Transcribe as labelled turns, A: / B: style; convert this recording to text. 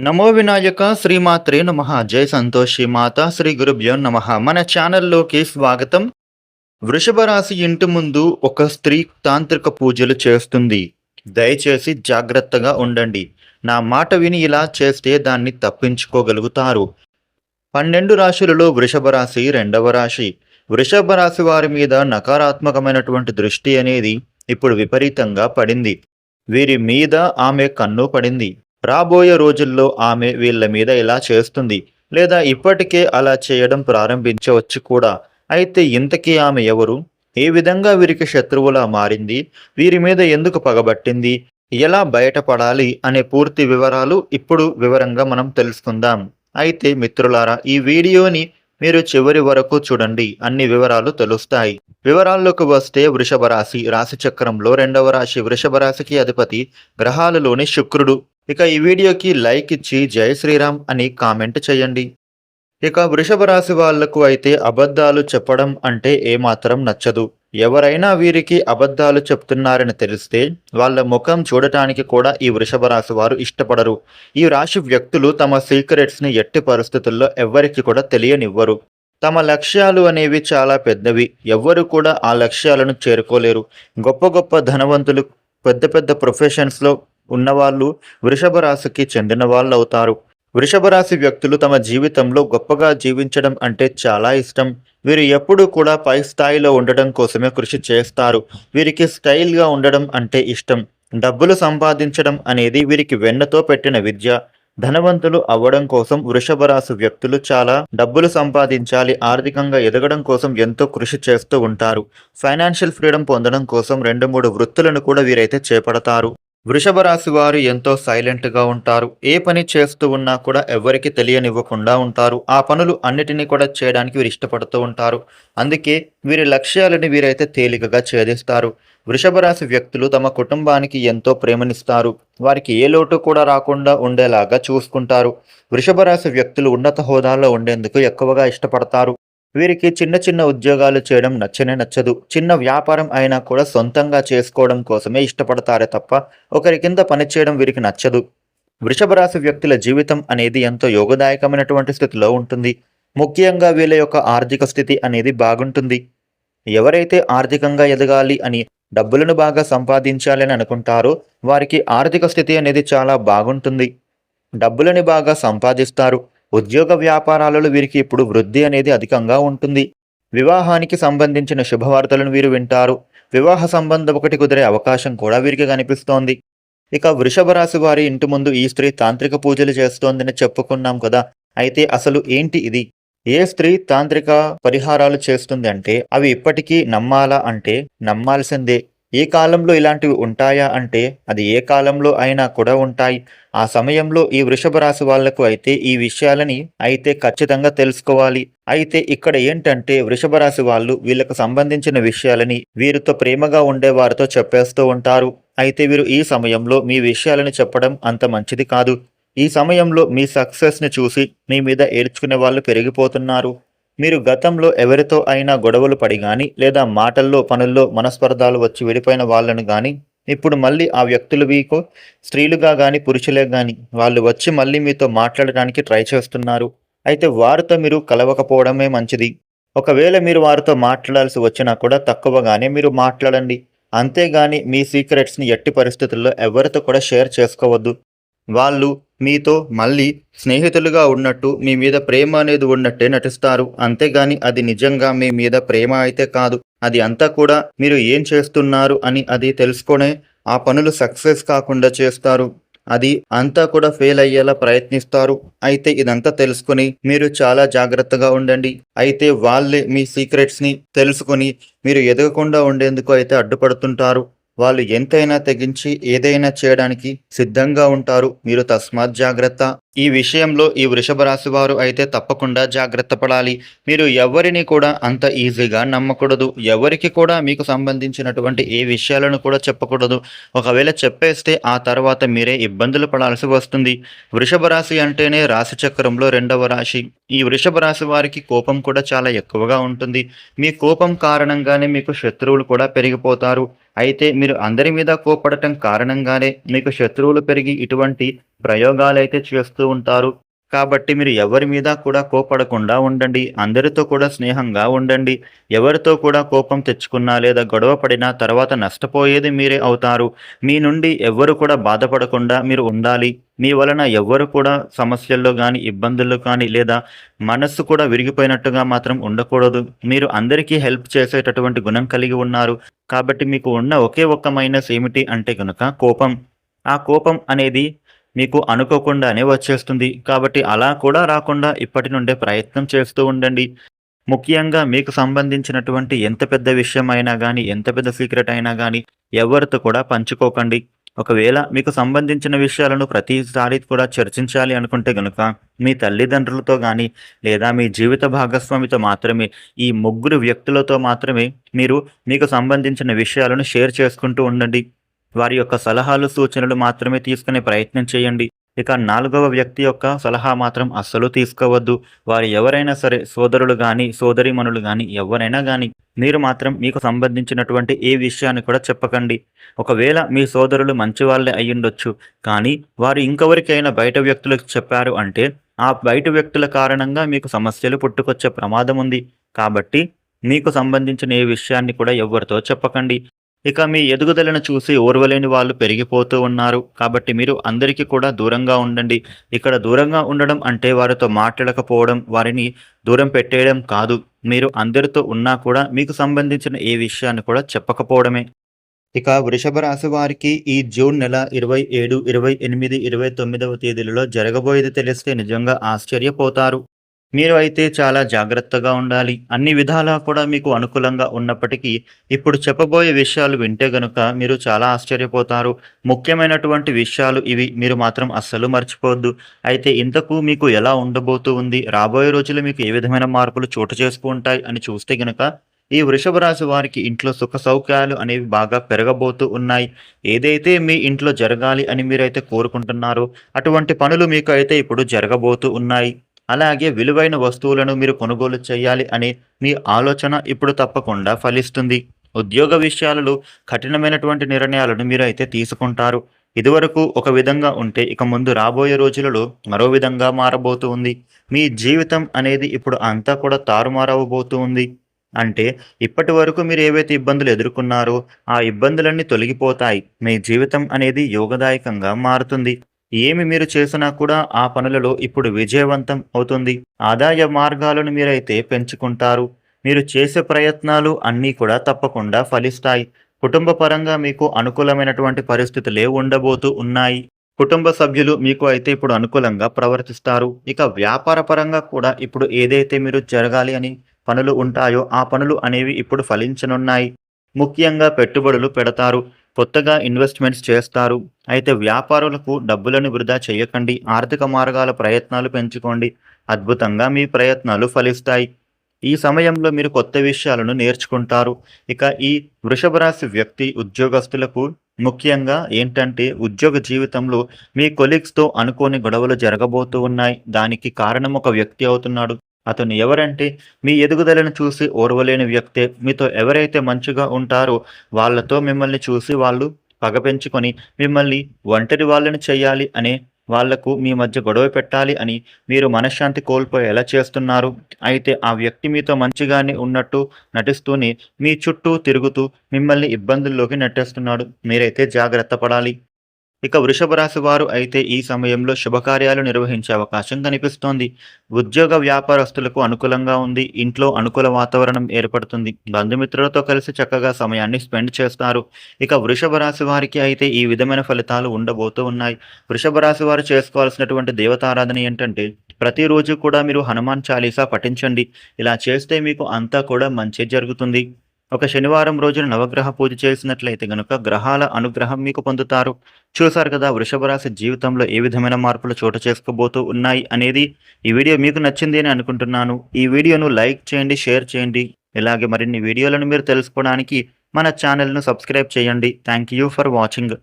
A: నమో వినాయక శ్రీమాత్రే నమ. జై సంతోషి మాత శ్రీ గురుభ్యో నమ. మన ఛానల్లోకి స్వాగతం. వృషభ రాశి ఇంటి ముందు ఒక స్త్రీ తాంత్రిక పూజలు చేస్తుంది. దయచేసి జాగ్రత్తగా ఉండండి. నా మాట విని ఇలా చేస్తే దాన్ని తప్పించుకోగలుగుతారు. పన్నెండు రాశులలో వృషభ రాశి రెండవ రాశి. వృషభ రాశి వారి మీద నకారాత్మకమైనటువంటి దృష్టి అనేది ఇప్పుడు విపరీతంగా పడింది. వీరి మీద ఆమె కన్ను పడింది. రాబోయే రోజుల్లో ఆమె వీళ్ళ మీద ఇలా చేస్తుంది. లేదా ఇప్పటికే అలా చేయడం ప్రారంభించవచ్చు కూడా. అయితే ఇంతకీ ఆమె ఎవరు? ఏ విధంగా వీరికి శత్రువులా మారింది? వీరి మీద ఎందుకు పగబట్టింది? ఎలా బయటపడాలి? అనే పూర్తి వివరాలు ఇప్పుడు వివరంగా మనం తెలుసుకుందాం. అయితే మిత్రులారా ఈ వీడియోని మీరు చివరి వరకు చూడండి. అన్ని వివరాలు తెలుస్తాయి. వివరాల్లోకి వస్తే వృషభ రాశి రాశి చక్రంలో రెండవ రాశి వృషభ రాశికి అధిపతి గ్రహాలలోని శుక్రుడు. ఇక ఈ వీడియోకి లైక్ ఇచ్చి జై శ్రీరామ్ అని కామెంట్ చేయండి. ఇక వృషభ రాశి వాళ్ళకు అయితే అబద్ధాలు చెప్పడం అంటే ఏమాత్రం నచ్చదు. ఎవరైనా వీరికి అబద్ధాలు చెప్తున్నారని తెలిస్తే వాళ్ళ ముఖం చూడటానికి కూడా ఈ వృషభ రాశి వారు ఇష్టపడరు. ఈ రాశి వ్యక్తులు తమ సీక్రెట్స్ని ఎట్టి పరిస్థితుల్లో ఎవ్వరికి కూడా తెలియనివ్వరు. తమ లక్ష్యాలు అనేవి చాలా పెద్దవి. ఎవ్వరు కూడా ఆ లక్ష్యాలను చేరుకోలేరు. గొప్ప గొప్ప ధనవంతులు పెద్ద పెద్ద ప్రొఫెషన్స్లో ఉన్నవాళ్ళు వృషభ రాశికి చెందిన వాళ్ళు అవుతారు వృషభ రాశి వ్యక్తులు తమ జీవితంలో గొప్పగా జీవించడం అంటే చాలా ఇష్టం. వీరు ఎప్పుడూ కూడా పై స్థాయిలో ఉండడం కోసమే కృషి చేస్తారు. వీరికి స్టైల్గా ఉండడం అంటే ఇష్టం. డబ్బులు సంపాదించడం అనేది వీరికి వెన్నతో పెట్టిన విద్య. ధనవంతులు అవ్వడం కోసం వృషభ రాశి వ్యక్తులు చాలా డబ్బులు సంపాదించాలి ఆర్థికంగా ఎదగడం కోసం ఎంతో కృషి చేస్తూ ఉంటారు. ఫైనాన్షియల్ ఫ్రీడమ్ పొందడం కోసం రెండు మూడు వృత్తులను కూడా వీరైతే చేపడతారు. వృషభ రాశి వారు ఎంతో సైలెంట్గా ఉంటారు. ఏ పని చేస్తూ ఉన్నా కూడా ఎవరికి తెలియనివ్వకుండా ఉంటారు. ఆ పనులు అన్నిటినీ కూడా చేయడానికి వీరు ఇష్టపడుతూ ఉంటారు. అందుకే వీరి లక్ష్యాలని వీరైతే తేలికగా ఛేదిస్తారు. వృషభ రాశి వ్యక్తులు తమ కుటుంబానికి ఎంతో ప్రేమనిస్తారు. వారికి ఏ లోటు కూడా రాకుండా ఉండేలాగా చూసుకుంటారు. వృషభ రాశి వ్యక్తులు ఉన్నత హోదాలో ఉండేందుకు ఎక్కువగా ఇష్టపడతారు. వీరికి చిన్న చిన్న ఉద్యోగాలు చేయడం నచ్చనే నచ్చదు. చిన్న వ్యాపారం అయినా కూడా సొంతంగా చేసుకోవడం కోసమే ఇష్టపడతారే తప్ప ఒకరి కింద పనిచేయడం వీరికి నచ్చదు. వృషభ రాశి వ్యక్తుల జీవితం అనేది ఎంతో యోగదాయకమైనటువంటి స్థితిలో ఉంటుంది. ముఖ్యంగా వీళ్ళ యొక్క ఆర్థిక స్థితి అనేది బాగుంటుంది. ఎవరైతే ఆర్థికంగా ఎదగాలి అని డబ్బులను బాగా సంపాదించాలని అనుకుంటారో వారికి ఆర్థిక స్థితి అనేది చాలా బాగుంటుంది. డబ్బులని బాగా సంపాదిస్తారు. ఉద్యోగ వ్యాపారాలలో వీరికి ఇప్పుడు వృద్ధి అనేది అధికంగా ఉంటుంది. వివాహానికి సంబంధించిన శుభవార్తలను వీరు వింటారు. వివాహ సంబంధం ఒకటి కుదిరే అవకాశం కూడా వీరికి కనిపిస్తోంది. ఇక వృషభ రాశి వారి ఇంటి ముందు ఈ స్త్రీ తాంత్రిక పూజలు చేస్తోందని చెప్పుకున్నాం కదా. అయితే అసలు ఏంటి ఇది? ఏ స్త్రీ తాంత్రిక పరిహారాలు చేస్తుంది అంటే అవి ఇప్పటికీ నమ్మాలా అంటే నమ్మాల్సిందే. ఏ కాలంలో ఇలాంటివి ఉంటాయా అంటే అది ఏ కాలంలో అయినా కూడా ఉంటాయి. ఆ సమయంలో ఈ వృషభ రాశి వాళ్ళకు అయితే ఈ విషయాలని అయితే ఖచ్చితంగా తెలుసుకోవాలి. అయితే ఇక్కడ ఏంటంటే వృషభ రాశి వాళ్ళు వీళ్ళకు సంబంధించిన విషయాలని వీరితో ప్రేమగా ఉండే వారితో చెప్పేస్తూ ఉంటారు. అయితే వీరు ఈ సమయంలో మీ విషయాలను చెప్పడం అంత మంచిది కాదు. ఈ సమయంలో మీ సక్సెస్ని చూసి మీ మీద ఏడ్చుకునే వాళ్ళు పెరిగిపోతున్నారు. మీరు గతంలో ఎవరితో అయినా గొడవలు పడి కానీ లేదా మాటల్లో పనుల్లో మనస్పర్ధాలు వచ్చి విడిపోయిన వాళ్ళను కానీ ఇప్పుడు మళ్ళీ ఆ వ్యక్తులు మీకు స్త్రీలుగా కానీ పురుషులే కానీ వాళ్ళు వచ్చి మళ్ళీ మీతో మాట్లాడడానికి ట్రై చేస్తున్నారు. అయితే వారితో మీరు కలవకపోవడమే మంచిది. ఒకవేళ మీరు వారితో మాట్లాడాల్సి వచ్చినా కూడా తక్కువగానే మీరు మాట్లాడండి. అంతేగాని మీ సీక్రెట్స్ని ఎట్టి పరిస్థితుల్లో ఎవరితో కూడా షేర్ చేసుకోవద్దు. వాళ్ళు మీతో మళ్ళీ స్నేహితులుగా ఉన్నట్టు మీ మీద ప్రేమ అనేది ఉన్నట్టే నటిస్తారు. అంతేగాని అది నిజంగా మీ మీద ప్రేమ అయితే కాదు. అది అంతా కూడా మీరు ఏం చేస్తున్నారు అని అది తెలుసుకొనే ఆ పనులు సక్సెస్ కాకుండా చేస్తారు. అది అంతా కూడా ఫెయిల్ అయ్యేలా ప్రయత్నిస్తారు. అయితే ఇదంతా తెలుసుకుని మీరు చాలా జాగ్రత్తగా ఉండండి. అయితే వాళ్ళే మీ సీక్రెట్స్ని తెలుసుకుని మీరు ఎదగకుండా ఉండేందుకు అయితే అడ్డుపడుతుంటారు. వాళ్ళు ఎంతైనా తెగించి ఏదైనా చేయడానికి సిద్ధంగా ఉంటారు. మీరు తస్మాత్ జాగ్రత్త. ఈ విషయంలో ఈ వృషభ రాశి వారు అయితే తప్పకుండా జాగ్రత్త పడాలి. మీరు ఎవరిని కూడా అంత ఈజీగా నమ్మకూడదు. ఎవరికి కూడా మీకు సంబంధించినటువంటి ఏ విషయాలను కూడా చెప్పకూడదు. ఒకవేళ చెప్పేస్తే ఆ తర్వాత మీరే ఇబ్బందులు పడాల్సి వస్తుంది. వృషభ రాశి అంటేనే రాశి చక్రంలో రెండవ రాశి. ఈ వృషభ రాశి వారికి కోపం కూడా చాలా ఎక్కువగా ఉంటుంది. మీ కోపం కారణంగానే మీకు శత్రువులు కూడా పెరిగిపోతారు. అయితే మీరు అందరి మీద కోపడటం కారణంగానే మీకు శత్రువులు పెరిగి ఇటువంటి ప్రయోగాలైతే చేస్తూ ఉంటారు. కాబట్టి మీరు ఎవరి మీద కూడా కోపడకుండా ఉండండి. అందరితో కూడా స్నేహంగా ఉండండి. ఎవరితో కూడా కోపం తెచ్చుకున్నా లేదా గొడవ పడినా తర్వాత నష్టపోయేది మీరే అవుతారు. మీ నుండి ఎవ్వరు కూడా బాధపడకుండా మీరు ఉండాలి. మీ వలన ఎవ్వరు కూడా సమస్యల్లో కానీ ఇబ్బందుల్లో కానీ లేదా మనస్సు కూడా విరిగిపోయినట్టుగా మాత్రం ఉండకూడదు. మీరు అందరికీ హెల్ప్ చేసేటటువంటి గుణం కలిగి ఉన్నారు. కాబట్టి మీకు ఉన్న ఒకే ఒక్క మైనస్ ఏమిటి అంటే కనుక కోపం. ఆ కోపం అనేది మీకు అనుకోకుండానే వచ్చేస్తుంది. కాబట్టి అలా కూడా రాకుండా ఇప్పటి నుండే ప్రయత్నం చేస్తూ ఉండండి. ముఖ్యంగా మీకు సంబంధించినటువంటి ఎంత పెద్ద విషయం అయినా కానీ ఎంత పెద్ద సీక్రెట్ అయినా కానీ ఎవరితో కూడా పంచుకోకండి. ఒకవేళ మీకు సంబంధించిన విషయాలను ప్రతిసారి కూడా చర్చించాలి అనుకుంటే కనుక మీ తల్లిదండ్రులతో కానీ లేదా మీ జీవిత భాగస్వామితో మాత్రమే ఈ ముగ్గురు వ్యక్తులతో మాత్రమే మీరు మీకు సంబంధించిన విషయాలను షేర్ చేసుకుంటూ ఉండండి. వారి యొక్క సలహాలు సూచనలు మాత్రమే తీసుకునే ప్రయత్నం చేయండి. ఇక నాలుగవ వ్యక్తి యొక్క సలహా మాత్రం అస్సలు తీసుకోవద్దు. వారు ఎవరైనా సరే సోదరులు కానీ సోదరిమణులు కానీ ఎవరైనా కానీ మీరు మాత్రం మీకు సంబంధించినటువంటి ఏ విషయాన్ని కూడా చెప్పకండి. ఒకవేళ మీ సోదరులు మంచి వాళ్ళే అయ్యుండొచ్చు. కానీ వారు ఇంకెవరికైనా బయట వ్యక్తులకు చెప్పారు అంటే ఆ బయట వ్యక్తుల కారణంగా మీకు సమస్యలు పుట్టుకొచ్చే ప్రమాదం ఉంది కాబట్టి మీకు సంబంధించిన ఏ విషయాన్ని కూడా ఎవరితో చెప్పకండి. ఇక మీ ఎదుగుదలను చూసి ఓర్వలేని వాళ్ళు పెరిగిపోతూ ఉన్నారు. కాబట్టి మీరు అందరికీ కూడా దూరంగా ఉండండి. ఇక్కడ దూరంగా ఉండడం అంటే వారితో మాట్లాడకపోవడం వారిని దూరం పెట్టేయడం కాదు. మీరు అందరితో ఉన్నా కూడా మీకు సంబంధించిన ఏ విషయాన్ని కూడా చెప్పకపోవడమే. ఇక వృషభ రాశి వారికి ఈ జూన్ నెల ఇరవై ఏడు ఇరవై ఎనిమిది ఇరవై తొమ్మిదవ తేదీలలో జరగబోయేది తెలిస్తే నిజంగా ఆశ్చర్యపోతారు. మీరు అయితే చాలా జాగ్రత్తగా ఉండాలి. అన్ని విధాలా కూడా మీకు అనుకూలంగా ఉన్నప్పటికీ ఇప్పుడు చెప్పబోయే విషయాలు వింటే గనుక మీరు చాలా ఆశ్చర్యపోతారు. ముఖ్యమైనటువంటి విషయాలు ఇవి మీరు మాత్రం అస్సలు మర్చిపోవద్దు. అయితే ఇంతకు మీకు ఎలా ఉండబోతూ ఉంది? రాబోయే రోజులు మీకు ఏ విధమైన మార్పులు చోటు చేసుకుంటాయి అని చూస్తే గనుక ఈ వృషభ రాశి వారికి ఇంట్లో సుఖ సౌఖ్యాలు అనేవి బాగా పెరగబోతూ ఉన్నాయి. ఏదైతే మీ ఇంట్లో జరగాలి అని మీరైతే కోరుకుంటున్నారో అటువంటి పనులు మీకు అయితే ఇప్పుడు జరగబోతూ ఉన్నాయి. అలాగే విలువైన వస్తువులను మీరు కొనుగోలు చేయాలి అనే మీ ఆలోచన ఇప్పుడు తప్పకుండా ఫలిస్తుంది. ఉద్యోగ విషయాలలో కఠినమైనటువంటి నిర్ణయాలను మీరు అయితే తీసుకుంటారు. ఇదివరకు ఒక విధంగా ఉంటే ఇక ముందు రాబోయే రోజులలో మరో విధంగా మారబోతూ ఉంది. మీ జీవితం అనేది ఇప్పుడు అంతా కూడా తారుమారవబోతూ ఉంది. అంటే ఇప్పటి వరకు మీరు ఏవైతే ఇబ్బందులు ఎదుర్కొన్నారో ఆ ఇబ్బందులన్నీ తొలగిపోతాయి. మీ జీవితం అనేది యోగదాయకంగా మారుతుంది. ఏమి మీరు చేసినా కూడా ఆ పనులలో ఇప్పుడు విజయవంతం అవుతుంది. ఆదాయ మార్గాలను మీరైతే పెంచుకుంటారు. మీరు చేసే ప్రయత్నాలు అన్నీ కూడా తప్పకుండా ఫలిస్తాయి. కుటుంబ పరంగా మీకు అనుకూలమైనటువంటి పరిస్థితులే ఉండబోతూ ఉన్నాయి. కుటుంబ సభ్యులు మీకు అయితే ఇప్పుడు అనుకూలంగా ప్రవర్తిస్తారు. ఇక వ్యాపార పరంగా కూడా ఇప్పుడు ఏదైతే మీరు జరగాలి అని పనులు ఉంటాయో ఆ పనులు అనేవి ఇప్పుడు ఫలించనున్నాయి. ముఖ్యంగా పెట్టుబడులు పెడతారు. కొత్తగా ఇన్వెస్ట్మెంట్స్ చేస్తారు. అయితే వ్యాపారులకు డబ్బులను వృధా చేయకండి. ఆర్థిక మార్గాల ప్రయత్నాలు పెంచుకోండి. అద్భుతంగా మీ ప్రయత్నాలు ఫలిస్తాయి. ఈ సమయంలో మీరు కొత్త విషయాలను నేర్చుకుంటారు. ఇక ఈ వృషభ రాశి వ్యక్తి ఉద్యోగస్తులకు ముఖ్యంగా ఏంటంటే ఉద్యోగ జీవితంలో మీ కొలీగ్స్తో అనుకోని గొడవలు జరగబోతూ ఉన్నాయి. దానికి కారణం ఒక వ్యక్తి అవుతున్నాడు. అతను ఎవరంటే మీ ఎదుగుదలను చూసి ఓర్వలేని వ్యక్తే. మీతో ఎవరైతే మంచిగా ఉంటారో వాళ్ళతో మిమ్మల్ని చూసి వాళ్ళు పగ పెంచుకొని మిమ్మల్ని ఒంటరి వాళ్ళని చేయాలి అనే వాళ్ళకు మీ మధ్య గొడవ పెట్టాలి అని మీరు మనశ్శాంతి కోల్పోయేలా చేస్తున్నారు. అయితే ఆ వ్యక్తి మీతో మంచిగానే ఉన్నట్టు నటిస్తూనే మీ చుట్టూ తిరుగుతూ మిమ్మల్ని ఇబ్బందుల్లోకి నెట్టేస్తున్నాడు. మీరైతే జాగ్రత్త పడాలి. ఇక వృషభ రాశి వారు అయితే ఈ సమయంలో శుభకార్యాలు నిర్వహించే అవకాశం కనిపిస్తోంది. ఉద్యోగ వ్యాపారస్తులకు అనుకూలంగా ఉంది. ఇంట్లో అనుకూల వాతావరణం ఏర్పడుతుంది. బంధుమిత్రులతో కలిసి చక్కగా సమయాన్ని స్పెండ్ చేస్తారు. ఇక వృషభ రాశి వారికి అయితే ఈ విధమైన ఫలితాలు ఉండబోతూ ఉన్నాయి. వృషభ రాశి వారు చేసుకోవాల్సినటువంటి దేవతారాధన ఏంటంటే ప్రతిరోజు కూడా మీరు హనుమాన్ చాలీసా పఠించండి. ఇలా చేస్తే మీకు అంతా కూడా మంచి జరుగుతుంది. ఒక శనివారం రోజున నవగ్రహ పూజ చేసినట్లయితే గనుక గ్రహాల అనుగ్రహం మీకు పొందుతారు. చూసారు కదా వృషభ రాశి జీవితంలో ఏ విధమైన మార్పులు చోటు చేసుకోబోతూ ఉన్నాయి అనేది ఈ వీడియో మీకు నచ్చింది అని అనుకుంటున్నాను. ఈ వీడియోను లైక్ చేయండి షేర్ చేయండి. ఇలాగే మరిన్ని వీడియోలను మీరు తెలుసుకోవడానికి మన ఛానల్ను సబ్స్క్రైబ్ చేయండి. Thank you for watching.